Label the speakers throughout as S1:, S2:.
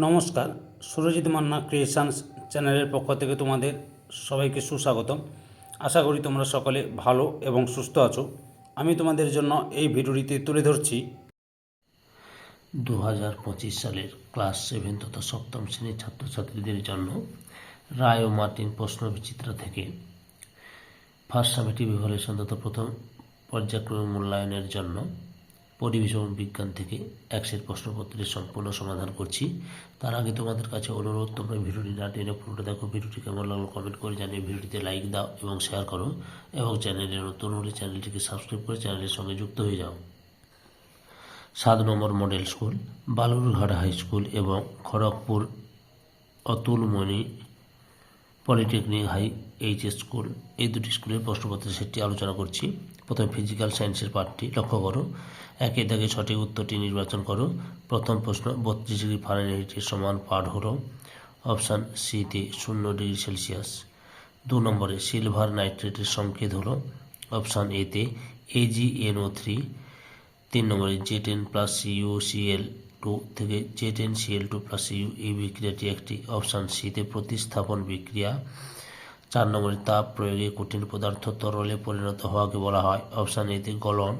S1: নমস্কার, সুরজিৎ মান্না ক্রিয়েশনস চ্যানেলের পক্ষ থেকে তোমাদের সবাইকে সুস্বাগতম। আশা করি তোমরা সকলে ভালো এবং সুস্থ আছো। আমি তোমাদের জন্য এই ভিডিওটিতে তুলে ধরছি।
S2: দু হাজার পঁচিশ সালের ক্লাস সেভেন তথা সপ্তম শ্রেণির ছাত্রছাত্রীদের জন্য রায় ও মার্টিন প্রশ্ন বিচিত্র থেকে ফার্স্ট সামেটিভ ইভালুয়েশন তথা প্রথম পর্যায়ক্রমে মূল্যায়নের জন্য পরিবেশ এবং বিজ্ঞান থেকে একশের প্রশ্নপত্রের সম্পূর্ণ সমাধান করছি। তার আগে তোমাদের কাছে অনুরোধ, তোমরা ভিডিওটি না টেনে পুরোটা দেখো। ভিডিওটি কেমন লাগল কমেন্ট করে জানিয়ে ভিডিওটিতে লাইক দাও এবং শেয়ার করো এবং চ্যানেলে নতুন হলে চ্যানেলটিকে সাবস্ক্রাইব করে চ্যানেলের সঙ্গে যুক্ত হয়ে যাও। সাত নম্বর model school Balurghat high school এবং Kharagpur Atulmani polytechnic high HS school, এই দুটি স্কুলের প্রশ্নপত্রের সেটটি আলোচনা করছি। প্রথমে ফিজিক্যাল সায়েন্সের পাঠটি লক্ষ্য করো। একে দাগে সঠিক উত্তরটি নির্বাচন করো। প্রথম প্রশ্ন, বত্রিশ ডিগ্রি ফারেনহাইটের সমান পাঠ হলো। অপশান সিতে শূন্য ডিগ্রি সেলসিয়াস। দু নম্বরে সিলভার নাইট্রেটের সংকেত হলো। অপশান এতে A G N O three তিন নম্বরে J ten plus C U C L two থেকে J ten C L two plus C U এই বিক্রিয়াটি একটি অপশান সিতে প্রতিস্থাপন বিক্রিয়া। চার নম্বরে তাপ প্রয়োগে কঠিন পদার্থ তরলে পরিণত হওয়াকে বলা হয়। অপশান এতে গলন।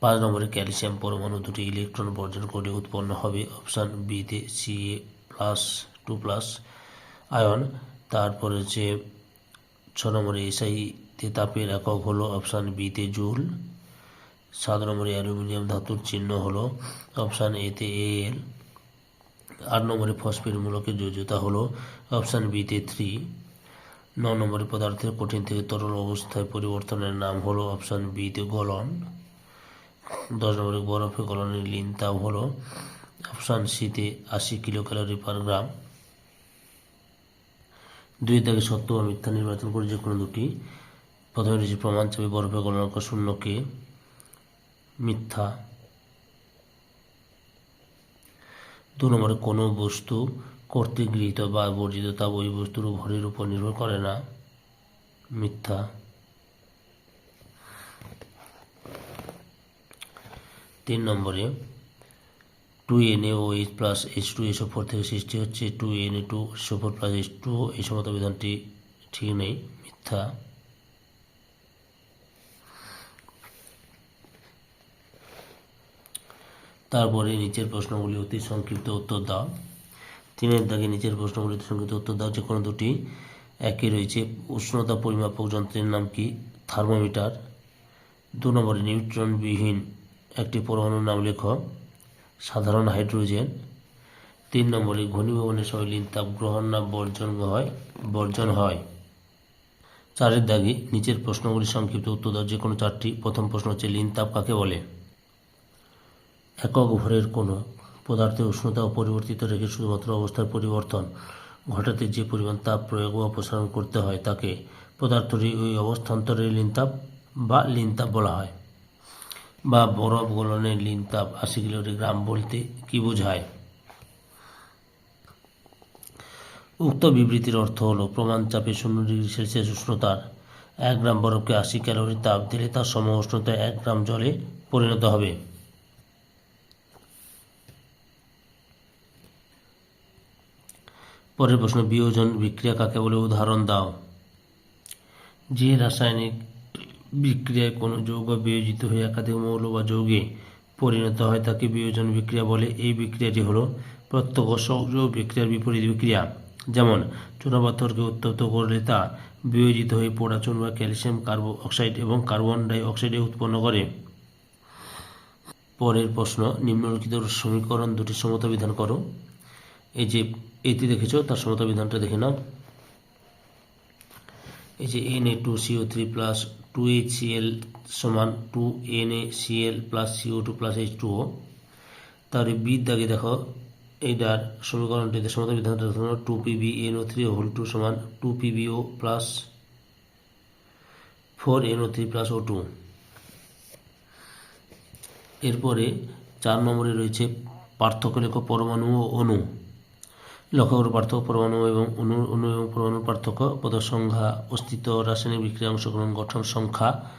S2: পাঁচ নম্বরে ক্যালসিয়াম পরমাণু দুটি ইলেকট্রন বর্জন করে উৎপন্ন হবে। অপশান বিতে C A plus two plus ion. তারপরে যে ছ নম্বরে এসআইতে তাপের একক হলো অপশান বিতে জুল। সাত নম্বরে অ্যালুমিনিয়াম ধাতুর চিহ্ন হলো অপশান এতে এ এল। আট নম্বরে ফসফেট মূলকের যোজ্যতা হলো অপশান বিতে থ্রি। ন নম্বরে পদার্থের কঠিন থেকে তরল অবস্থায় পরিবর্তনের নাম হলো অপশান বিতে গলন। দশ নম্বরে বরফে গলনের লিন তাপ হলো অপশান সিতে আশি কিলো ক্যালোরি পার গ্রাম। দুই থেকে সত্য বা মিথ্যা নির্বাচন করে যে কোনো দুটি। প্রথমে রয়েছে প্রমাণ চাপে বরফে গলনাঙ্ক শূন্যকে। মিথ্যা। দু নম্বরে, কোনো বস্তু কর্তৃক গৃহীত বা বর্জিত তা ওই বস্তুর ভরের উপর নির্ভর করে না। মিথ্যা। তিন নম্বরে, two N A O H plus H two S O four থেকে সৃষ্টি হচ্ছে। Two N A two S O four plus H two এই সমস্ত বিধানটি ঠিক নেই। মিথ্যা। তারপরে নিচের প্রশ্নগুলি অতি সংক্ষিপ্ত উত্তর দাও। তিনের দাগে নিচের প্রশ্নগুলিতে সংক্ষিপ্ত উত্তর দাও, যে কোনো দুটি একে রয়েছে। উষ্ণতা পরিমাপক যন্ত্রের নাম কি? থার্মোমিটার। দু নম্বরে নিউট্রনবিহীন একটি পরমাণুর নাম লেখ। সাধারণ হাইড্রোজেন। তিন নম্বরে ঘনীভবনের সময় লিন তাপ গ্রহণ না বর্জন হয় বর্জন হয়। চারের দাগে নিচের প্রশ্নগুলি সংক্ষিপ্ত উত্তর দাও, যে কোনো চারটি। প্রথম প্রশ্ন হচ্ছে, লিন তাপ কাকে বলে? একক ভরের কোনো পদার্থের উষ্ণতা অপরিবর্তিত রেখে শুধুমাত্র অবস্থার পরিবর্তন ঘটাতে যে পরিমাণ তাপ প্রয়োগ বা অপসারণ করতে হয় তাকে পদার্থটি ওই অবস্থান্তরের লিনতাপ বা লিনতাপ বলা হয় বা বরফ গলনের লিনতাপ, আশি কিলোগ্রাম বলতে কি বোঝায়? উক্ত বিবৃতির অর্থ হলো, প্রমাণ চাপে শূন্য ডিগ্রি সেলসিয়াস উষ্ণতার এক গ্রাম বরফকে আশি ক্যালোরি তাপ দিলে তার সম উষ্ণতায় এক গ্রাম জলে পরিণত হবে। পরের প্রশ্ন, বিয়োজন বিক্রিয়া কাকে বলে? উদাহরণ দাও। যে রাসায়নিক বিক্রিয়ায় কোনো যৌগ বিয়োজিত হয়ে একাধিক মৌল বা যৌগে পরিণত হয়, তাকে বিয়োজন বিক্রিয়া বলে। এই বিক্রিয়াটি হলো প্রত্যক্ষ সংযোগ বিক্রিয়ার বিপরীত বিক্রিয়া। যেমন, চুনাপাথরকে উত্তপ্ত করলে তা বিয়োজিত হয়ে পোড়া চুন বা ক্যালসিয়াম কার্বো অক্সাইড এবং কার্বন ডাই অক্সাইডে উৎপন্ন করে। পরের প্রশ্ন, নিম্নলিখিত সমীকরণ দুটি সমতা বিধান করো। এই যে এতে দেখেছ? তার সমতা বিধানটা দেখে নাও। এই যে N A two C O three plus two H C L সমান two N A C L plus C O two plus H two O তাহলে বির দাগে দেখো, এইটার সমীকরণটিতে সমতা বিধানটা দেখো two P B N O three whole two সমান two P B O plus four N O three plus O two এরপরে চার নম্বরে রয়েছে পার্থক্য লেখ পরমাণু ও অণু। লক্ষ্য পার্থক্য পরমাণু এবং অনু অণু এবং পরমাণুর পার্থক্য। পদের সংখ্যা অস্তিত্ব, রাসায়নিক বিক্রিয়া, অংশগ্রহণ, গঠন, সংখ্যা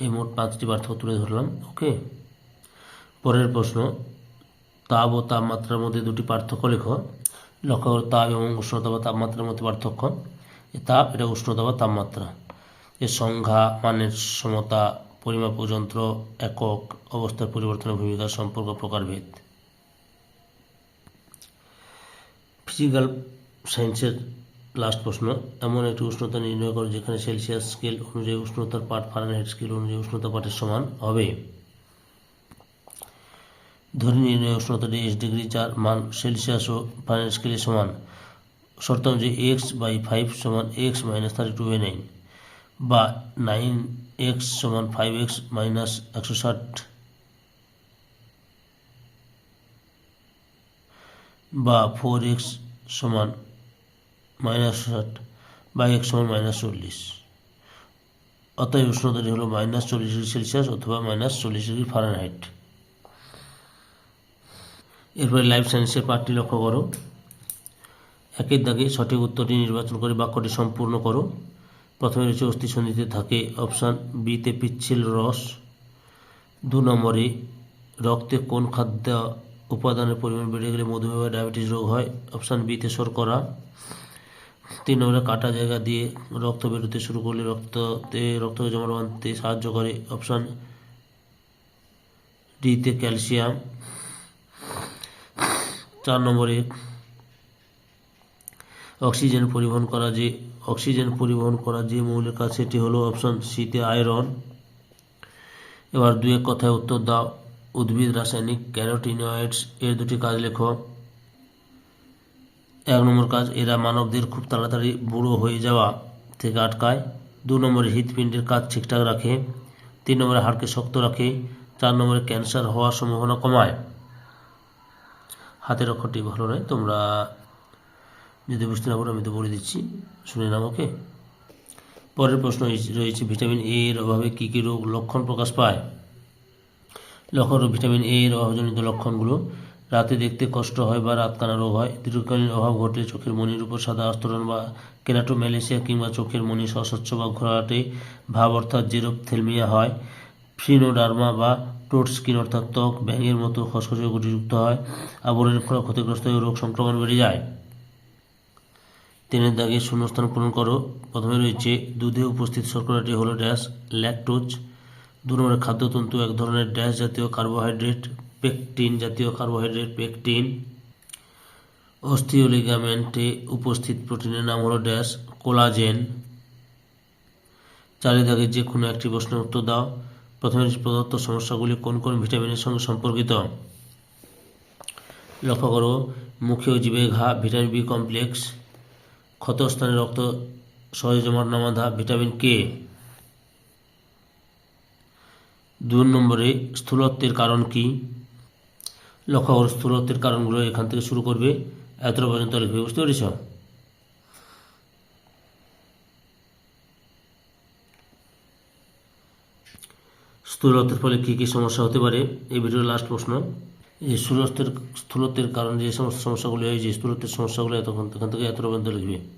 S2: এই মোট পাঁচটি পার্থক্য তুলে ধরলাম, ওকে? পরের প্রশ্ন, তাপ ও তাপমাত্রার মধ্যে দুটি পার্থক্য লেখো। লক্ষ্য করো তাপ এবং উষ্ণতা বা তাপমাত্রার মধ্যে পার্থক্য। তাপ, এটা উষ্ণতা বা তাপমাত্রা। এর সংজ্ঞা মানের সমতা, পরিমাপ যন্ত্র, একক অবস্থার পরিবর্তনের ভূমিকা সম্পর্ক, প্রকারভেদ। ফিজিক্যাল সায়েন্সের লাস্ট প্রশ্ন। এমন একটি উষ্ণতা নির্ণয় করো যেখানে সেলসিয়াস স্কেল অনুযায়ী উষ্ণতার পাঠ ফারেনহাইট স্কেল অনুযায়ী উষ্ণতা পাঠের সমান হবে। ধরে নির্ণয় উষ্ণতাটি এস ডিগ্রি যার মান সেলসিয়াস ও ফারেনহাইট স্কেলের সমান। শর্ত অনুযায়ী এক্স বাই ফাইভ সমান x minus thirty two by nine বা নাইন এক্স সমান ফাইভ এক্স মাইনাস একশো ষাট। বা ফোর এক্স সমান মাইনাস ষাট বা এক্স সমান মাইনাস চল্লিশ। অতএব উষ্ণতাটি হলো মাইনাস চল্লিশ ডিগ্রি সেলসিয়াস অথবা মাইনাস চল্লিশ ডিগ্রি ফারেনহাইট। এরপরে লাইফ সায়েন্সের পার্টটি লক্ষ্য করো। একের দাগে সঠিক উত্তরটি নির্বাচন করে বাক্যটি সম্পূর্ণ করো। প্রথমে রয়েছে অস্থি সন্ধিতে থাকে অপশান বিতে পিচ্ছিল রস। দু নম্বরে রক্তে কোন খাদ্য উপাদানের পরিমাণ বেড়ে গেলে মধুমেহ বা ডায়াবেটিস রোগ হয়। অপশান বিতে শর্করা। তিন নম্বরে কাটা জায়গা দিয়ে রক্ত বেরোতে শুরু করলে রক্ততে রক্ত জমা বাঁধতে সাহায্য করে। অপশান ডিতে ক্যালসিয়াম। চার নম্বরে অক্সিজেন পরিবহন করা যে, অক্সিজেন পরিবহন করা যে মৌলের কাজ সেটি হলো অপশন সিতে আয়রন। এবার দু এক কথায় উত্তর দাও। উদ্ভিদ, রাসায়নিক, ক্যারোটিনয়েডস, এর দুটি কাজ লেখো। এক নম্বর কাজ, এরা মানবদের খুব তাড়াতাড়ি বুড়ো হয়ে যাওয়া থেকে আটকায়। দু নম্বরে, হৃৎপিণ্ডের কাজ ঠিকঠাক রাখে। তিন নম্বরে, হাড়কে শক্ত রাখে। চার নম্বরে, ক্যান্সার হওয়ার সম্ভাবনা কমায়। হাতের অক্ষরটি ভালো নয়, তোমরা যদি বুঝতে না পারো, আমি তো বলে দিচ্ছি। শুনে নাও, ওকে? পরের প্রশ্ন রয়েছে- ভিটামিন এর অভাবে কী কী রোগ লক্ষণ প্রকাশ পায়? লক্ষ্য করো, ভিটামিন এ এর অভাবজনিত লক্ষণগুলো। রাতে দেখতে কষ্ট হয় বা রাতকানা রোগ হয়। দীর্ঘকালীন অভাব ঘটলে চোখের মনির উপর সাদা আস্তরণ বা কেরাটোম্যালেসিয়া কিংবা চোখের মনি অস্বচ্ছ বা ঘোরাটে ভাব অর্থাৎ জেরোপথেলমিয়া হয়, ফ্রিনোডার্মা বা টোট স্কিন অর্থাৎ ত্বক ব্যাঙের মতো খসখসে গুটিযুক্ত হয়, আবরণের ফলে ক্ষতিগ্রস্ত হয়ে রোগ সংক্রমণ বেড়ে যায়। তিনের দাগে শূন্যস্থান পূরণ করো। প্রথমে রয়েছে দুধে উপস্থিত শর্করাটি হলো ড্যাশ, ল্যাকটোজ দু নম্বরে খাদ্যতন্তু, এক ধরনের ড্যাশ জাতীয় কার্বোহাইড্রেট, পেকটিন জাতীয় কার্বোহাইড্রেট, পেকটিন। অস্থিওলিগামেন্টে উপস্থিত প্রোটিনের নাম হলো ড্যাশ, কোলাজেন। চারি দাগে যে কোনো একটি প্রশ্নের উত্তর দাও। প্রথমে প্রদত্ত সমস্যাগুলি কোন কোন ভিটামিনের সঙ্গে সম্পর্কিত? লক্ষ্য করো, মুখে ও জিভে ঘা, ভিটামিন বি কমপ্লেক্স। ক্ষতস্থানে রক্ত সহজে জমাট না বাঁধা ভিটামিন কে? দুই নম্বরে স্থূলত্বের কারণ কি? লক্ষ্য করো, স্থূলত্বের কারণগুলো এখান থেকে শুরু করবে। এতটা পর্যন্ত লিখবে বুঝতে পেরেছ? স্থূলত্বের ফলে কী কী সমস্যা হতে পারে? এই ভিডিওর লাস্ট প্রশ্ন। এই স্থূলত্বের স্থূলত্বের কারণে যে সমস্ত সমস্যাগুলি হয় যে স্থূলত্বের সমস্যাগুলো এতক্ষণ, এখান থেকে এতটা পর্যন্ত লিখবে।